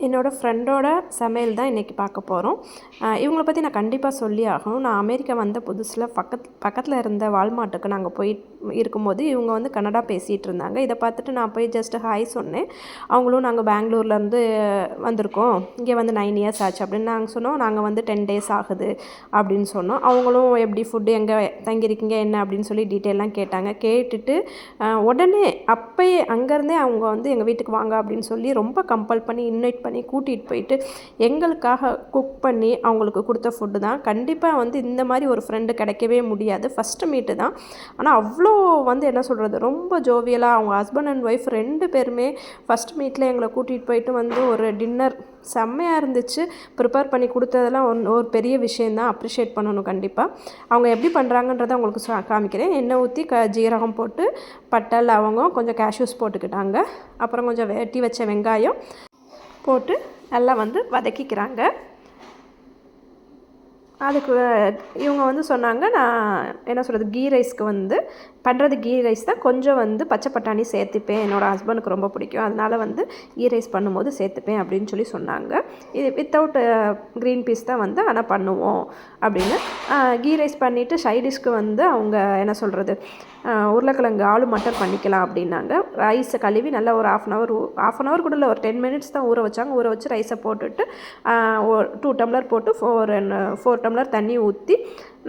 என்னோடய ஃப்ரெண்டோட சமையல் தான் இன்றைக்கி பார்க்க போகிறோம் இவங்கள பற்றி நான் கண்டிப்பாக சொல்லி ஆகணும். நான் அமெரிக்கா வந்த புதுசில் பக்கத் பக்கத்தில் இருந்த வால்மார்ட்டுக்கு நாங்கள் போய் இருக்கும்போது இவங்க வந்து கன்னடா பேசிகிட்டு இருந்தாங்க இதை பார்த்துட்டு நான் போய் ஜஸ்ட் ஹாய் சொன்னேன். அவங்களும் நாங்கள் பெங்களூர்லேருந்து வந்திருக்கோம். இங்கே வந்து நைன் இயர்ஸ் ஆச்சு அப்படின்னு நாங்கள் சொன்னோம். நாங்கள் வந்து டென் டேஸ் ஆகுது அப்படின்னு சொன்னோம். அவங்களும் எப்படி ஃபுட்டு எங்கே தங்கியிருக்கீங்க என்ன அப்படின்னு சொல்லி டீட்டெயிலாம் கேட்டாங்க. கேட்டுட்டு உடனே அப்போயே அங்கேருந்தே அவங்க வந்து எங்கள் வீட்டுக்கு வாங்க அப்படின்னு சொல்லி ரொம்ப கம்பல் பண்ணி இன்வைட் பண்ணி கூட்டிகிட்டு போயிட்டு எங்களுக்காக குக் பண்ணி அவங்களுக்கு கொடுத்த ஃபுட்டு தான். கண்டிப்பாக வந்து இந்த மாதிரி ஒரு ஃப்ரெண்டு கிடைக்கவே முடியாது. ஃபஸ்ட்டு மீட்டு தான். ஆனால் அவ்வளோ வந்து என்ன சொல்கிறது ரொம்ப ஜோவியலாக அவங்க ஹஸ்பண்ட் அண்ட் ஒய்ஃப் ரெண்டு பேருமே ஃபஸ்ட் மீட்டில் எங்களை கூட்டிகிட்டு போயிட்டு வந்து ஒரு டின்னர் செம்மையாக இருந்துச்சு. ப்ரிப்பேர் பண்ணி கொடுத்ததெல்லாம் ஒன் ஒரு பெரிய விஷயந்தான் அப்ரிஷியேட் பண்ணணும் கண்டிப்பாக அவங்க எப்படி பண்ணுறாங்கன்றதை உங்களுக்கு சா- காமிக்கிறேன். எண்ணெய் ஊற்றி க ஜீரகம் போட்டு பட்டை லவங்கம் கொஞ்சம் கேஷ்யூஸ் போட்டுக்கிட்டாங்க. அப்புறம் கொஞ்சம் வெட்டி வச்ச வெங்காயம் போட்டு நல்லா வந்து வதக்கிக்கிறாங்க. அதுக்கு இவங்க வந்து சொன்னாங்க நான் என்ன சொல்கிறது கீ ரைஸ்க்கு வந்து பண்ணுறது கீ ரைஸ் தான் கொஞ்சம் வந்து பச்சை பட்டாணி சேர்த்துப்பேன். என்னோடய ஹஸ்பண்டுக்கு ரொம்ப பிடிக்கும். அதனால் வந்து கீ ரைஸ் பண்ணும்போது சேர்த்துப்பேன் அப்படின்னு சொல்லி சொன்னாங்க. இது வித்தவுட் க்ரீன் பீஸ் தான் வந்து ஆனால் பண்ணுவோம் அப்படின்னு. கீ ரைஸ் பண்ணிவிட்டு சைடிஷ்க்கு வந்து அவங்க என்ன சொல்கிறது உருளைக்கிழங்கு ஆலு மட்டர் பண்ணிக்கலாம் அப்படின்னாங்க. ரைஸை கழுவி நல்லா ஒரு half an hour half an hour கூட இல்லை ஒரு டென் மினிட்ஸ் தான் ஊற வச்சாங்க. ஊற வச்சு ரைஸை போட்டுட்டு டூ டம்ளர் போட்டு ஃபோர் ஃபோர் டம்ளர் தண்ணி ஊற்றி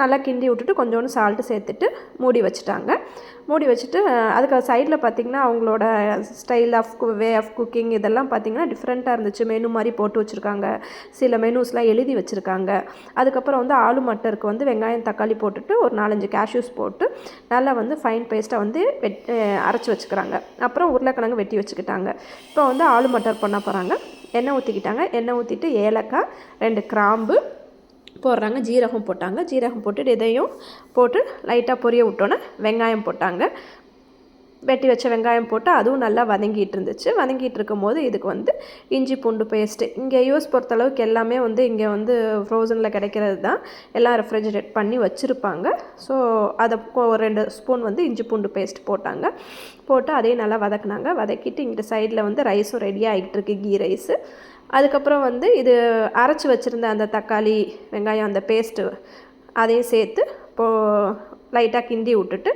நல்லா கிண்டி விட்டுட்டு கொஞ்சோண்டு சால்ட்டு சேர்த்துட்டு மூடி வச்சுட்டாங்க. மூடி வச்சுட்டு அதுக்கு சைடில் பார்த்திங்கன்னா அவங்களோட style of way of cooking இதெல்லாம் பார்த்திங்கன்னா டிஃப்ரெண்ட்டாக இருந்துச்சு. மெனு மாதிரி போட்டு வச்சுருக்காங்க. சில மெனூஸ்லாம் எழுதி வச்சுருக்காங்க. அதுக்கப்புறம் வந்து ஆலு மட்டருக்கு வந்து வெங்காயம் தக்காளி போட்டுட்டு ஒரு நாலஞ்சு கேஷ்யூஸ் போட்டு நல்லா வந்து ஃபைன் பேஸ்ட்டாக வந்து வெட் அரைச்சி வச்சுக்கிறாங்க. அப்புறம் உருளைக்கிழங்கு வெட்டி வச்சுக்கிட்டாங்க. இப்போ வந்து ஆலு மட்டர் பண்ண போகிறாங்க எண்ணெய் ஊற்றிக்கிட்டாங்க எண்ணெய் ஊற்றிட்டு ஏலக்காய் ரெண்டு கிராம்பு போடுறாங்க ஜீரகம் போட்டாங்க. ஜீரகம் போட்டுட்டு இதையும் போட்டு லைட்டாக பொரிய விட்டோன்னே வெங்காயம் போட்டாங்க. வெட்டி வச்ச வெங்காயம் போட்டு அதுவும் நல்லா வதங்கிட்டு இருந்துச்சு. வதங்கிட்டு இருக்கும்போது இதுக்கு வந்து இஞ்சி பூண்டு பேஸ்ட்டு இங்கே யூஎஸ் பொறுத்தளவுக்கு எல்லாமே வந்து இங்கே வந்து ஃப்ரோசனில் கிடைக்கிறது தான். எல்லாம் ரெஃப்ரிஜரேட் பண்ணி வச்சுருப்பாங்க. ஸோ அதை ஒரு ரெண்டு ஸ்பூன் வந்து இஞ்சி பூண்டு பேஸ்ட் போட்டாங்க. போட்டு அதையும் நல்லா வதக்குனாங்க. வதக்கிட்டு இங்கிட்ட சைடில் வந்து ரைஸும் ரெடி ஆகிட்டு இருக்கு கீ ரைஸு அதுக்கப்புறம் வந்து இது அரைச்சி வச்சுருந்த அந்த தக்காளி வெங்காயம் அந்த பேஸ்ட்டு அதையும் சேர்த்து இப்போ லைட்டாக கிண்டி விட்டுட்டு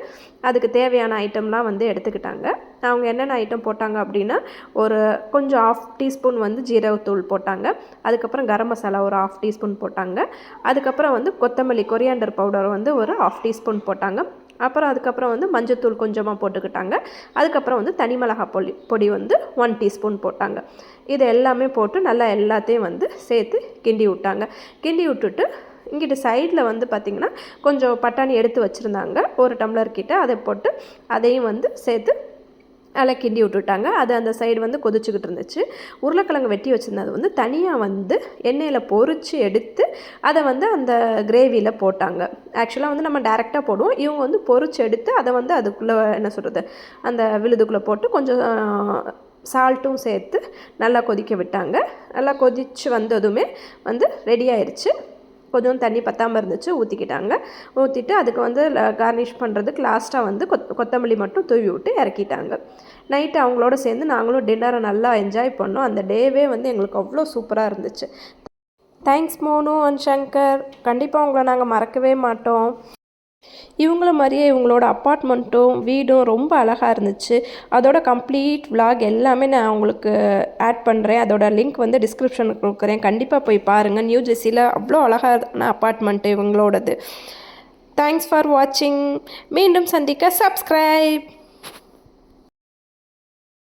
அதுக்கு தேவையான ஐட்டம்லாம் வந்து எடுத்துக்கிட்டாங்க. அவங்க என்னென்ன ஐட்டம் போட்டாங்க அப்படின்னா ஒரு கொஞ்சம் ஆஃப் டீஸ்பூன் வந்து ஜீரகத்தூள் போட்டாங்க. அதுக்கப்புறம் கரம் மசாலா ஒரு ஆஃப் டீஸ்பூன் போட்டாங்க. அதுக்கப்புறம் வந்து கொத்தமல்லி கொரியாண்டர் பவுடர் வந்து ஒரு ஆஃப் டீஸ்பூன் போட்டாங்க. அப்புறம் அதுக்கப்புறம் வந்து மஞ்சத்தூள் கொஞ்சமாக போட்டுக்கிட்டாங்க. அதுக்கப்புறம் வந்து தனி மிளகா பொடி பொடி வந்து ஒன் டீஸ்பூன் போட்டாங்க. இது எல்லாமே போட்டு நல்லா எல்லாத்தையும் வந்து சேர்த்து கிண்டி விட்டாங்க. கிண்டி விட்டுட்டு இங்கிட்டு சைடில் வந்து பார்த்திங்கன்னா கொஞ்சம் பட்டாணி எடுத்து வச்சுருந்தாங்க. ஒரு டம்ளர் கிட்ட அதை போட்டு அதையும் வந்து சேர்த்து நல்லா கிண்டி விட்டுட்டாங்க. அது அந்த சைடு வந்து கொதிச்சுக்கிட்டு இருந்துச்சு. உருளைக்கிழங்கு வெட்டி வச்சுருந்தது வந்து தனியாக வந்து எண்ணெயில் பொறிச்சு எடுத்து அதை வந்து அந்த கிரேவியில் போட்டாங்க. ஆக்சுவலாக வந்து நம்ம டேரெக்டாக போடுவோம். இவங்க வந்து பொறிச்சு எடுத்து அதை வந்து அதுக்குள்ளே என்ன சொல்கிறது அந்த விழுதுக்குள்ளே போட்டு கொஞ்சம் சால்ட்டும் சேர்த்து நல்லா கொதிக்க விட்டாங்க. நல்லா கொதித்து வந்ததுமே வந்து ரெடி ஆயிடுச்சு கொஞ்சம் தண்ணி பத்தாமல் இருந்துச்சு ஊற்றிக்கிட்டாங்க ஊற்றிட்டு அதுக்கு வந்து கார்னிஷ் பண்ணுறதுக்கு லாஸ்ட்டாக வந்து கொத் கொத்தமல்லி மட்டும் தூவி விட்டு இறக்கிட்டாங்க. நைட்டு அவங்களோட சேர்ந்து நாங்களும் டின்னரை நல்லா என்ஜாய் பண்ணோம். அந்த டேவே வந்து எங்களுக்கு அவ்வளோ சூப்பராக இருந்துச்சு. தேங்க்ஸ் மோனு அண்ட் சங்கர் கண்டிப்பாக உங்களை நாங்கள் மறக்கவே மாட்டோம். இவங்கள மாதிரியே இவங்களோட அப்பார்ட்மெண்ட்டும் வீடும் ரொம்ப அழகாக இருந்துச்சு. அதோட கம்ப்ளீட் vlog எல்லாமே நான் உங்களுக்கு ஆட் பண்ணுறேன் அதோட லிங்க் வந்து டிஸ்கிரிப்ஷனுக்கு கொடுக்குறேன். கண்டிப்பாக போய் பாருங்கள் நியூ ஜெர்சியில் அவ்வளோ அழகான அப்பார்ட்மெண்ட்டு இவங்களோடது. தேங்க்ஸ் ஃபார் வாட்சிங் மீண்டும் சந்திக்க. சப்ஸ்கிரைப்